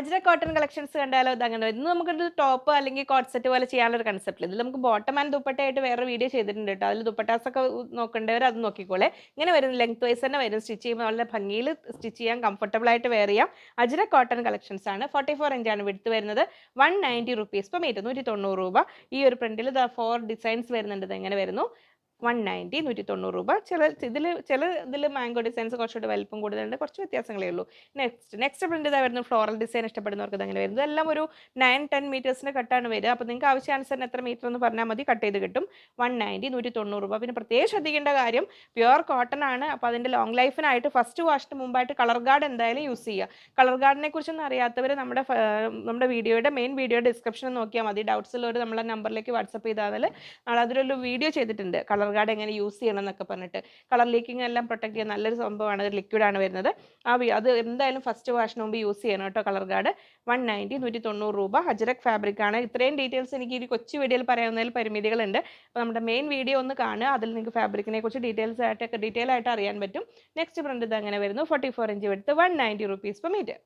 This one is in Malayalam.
അജ്ര കോട്ടൺ കളക്ഷൻസ് കണ്ടാലോ ഇത് അങ്ങനെ. ഇന്ന് നമുക്കൊരു ടോപ്പ് അല്ലെങ്കിൽ കോട്ട് പോലെ ചെയ്യാനുള്ള ഒരു കൺസെപ്റ്റ് ഇതിൽ നമുക്ക് ബോട്ടം ആൻഡ് ദുപ്പട്ടയായിട്ട് വേറെ വീഡിയോ ചെയ്തിട്ടുണ്ട് കേട്ടോ അതിൽ ദുപ്പട്ടാസ് ഒക്കെ നോക്കേണ്ടവർ അത് നോക്കിക്കോളെ. ഇങ്ങനെ വരും ലെങ്ത് വൈസ് തന്നെ വരും. സ്റ്റിച്ച് ചെയ്യുമ്പോൾ നല്ല ഭംഗിയിൽ സ്റ്റിച്ച് ചെയ്യാൻ കംഫർട്ടബിൾ ആയിട്ട് വെയർ ചെയ്യാം. അജ്ര കോട്ടൺ കളക്ഷൻസ് ആണ്. ഫോർട്ടി ഫോർ ഇഞ്ചാണ് വിടുത്ത് വരുന്നത്. വൺ നയന്റി റുപ്പീസ് ഇപ്പം ഇരുന്നൂറ്റി തൊണ്ണൂറ് രൂപ. ഈ ഒരു പ്രിന്റിൽ ഫോർ ഡിസൈൻസ് വരുന്നുണ്ട്. ഇത് എങ്ങനെ വരുന്നു? വൺ നയന്റി നൂറ്റി തൊണ്ണൂറ് രൂപ. ചില ഇതിൽ ചില ഇതിൽ മാംഗോ ഡിസൈൻസ് കുറച്ചുകൂടി വലിപ്പം കൂടുതലുണ്ട്. കുറച്ച് വ്യത്യാസങ്ങളേ ഉള്ളൂ. നെക്സ്റ്റ് നെക്സ്റ്റ് പ്രിന്റ് ഇതാ വരുന്നത് ഫ്ലോറൽ ഡിസൈൻ ഇഷ്ടപ്പെടുന്നവർക്ക് അങ്ങനെ വരുന്നത്. എല്ലാം ഒരു നയൻ ടെൻ മീറ്റേഴ്സിന്റെ കട്ടാണ് വരിക. അപ്പോൾ നിങ്ങൾക്ക് ആവശ്യാനുസരണം എത്ര മീറ്റർ എന്ന് പറഞ്ഞാൽ മതി. കട്ട് ചെയ്ത് കിട്ടും. വൺ നയന്റി നൂറ്റി തൊണ്ണൂറ് രൂപ. പിന്നെ പ്രത്യേകം ശ്രദ്ധിക്കേണ്ട കാര്യം പ്യുവർ കോട്ടൺ ആണ്. അപ്പോൾ അതിന്റെ ലോങ് ലൈഫിനായിട്ട് ഫസ്റ്റ് വാഷിന് മുമ്പായിട്ട് കളർ ഗാർഡ് എന്തായാലും യൂസ് ചെയ്യുക. കളർ ഗാർഡിനെ കുറിച്ചൊന്നും അറിയാത്തവർ നമ്മുടെ നമ്മുടെ വീഡിയോയുടെ മെയിൻ വീഡിയോ ഡിസ്ക്രിപ്ഷൻ നോക്കിയാൽ മതി. ഡൗട്ട്സ് ഉള്ളവർ നമ്മളെ നമ്പറിലേക്ക് വാട്സപ്പ് ചെയ്താൽ നമ്മൾ അതിലൊരു വീഡിയോ ചെയ്തിട്ടുണ്ട്. കളർ ഗാർഡ് എങ്ങനെ യൂസ് ചെയ്യണം എന്നൊക്കെ പറഞ്ഞിട്ട് കളർ ലീക്കിംഗ് എല്ലാം പ്രൊട്ടക്ട് ചെയ്യാൻ നല്ലൊരു സംഭവമാണ്. ഒരു ലിക്വിഡ് ആണ് വരുന്നത്. ആ അത് എന്തായാലും ഫസ്റ്റ് വാഷിന് മുമ്പ് യൂസ് ചെയ്യണം കേട്ടോ കളർ ഗാർഡ് വൺ നയന്റി നൂറ്റി തൊണ്ണൂറ് രൂപ ഹജറക് ഫാബ്രിക് ആണ്. ഇത്രയും ഡീറ്റെയിൽസ് എനിക്ക് ഈ കൊച്ചു വീഡിയോയിൽ പറയാവുന്നതിൽ പരിമിതികളുണ്ട്. അപ്പോൾ നമ്മുടെ മെയിൻ വീഡിയോ ഒന്ന് കാണുക. അതിൽ നിങ്ങൾക്ക് ഫാബ്രിക്കിനെ കുറിച്ച് ഡീറ്റെയിൽസ് ആയിട്ടൊക്കെ ഡീറ്റെയിൽ ആയിട്ട് അറിയാൻ പറ്റും. നെക്സ്റ്റ് പ്രിന്റ് ഇത് അങ്ങനെ വരുന്നു. ഫോർട്ടി ഫോർ ഇഞ്ച് എടുത്ത് one ninety rupees per metre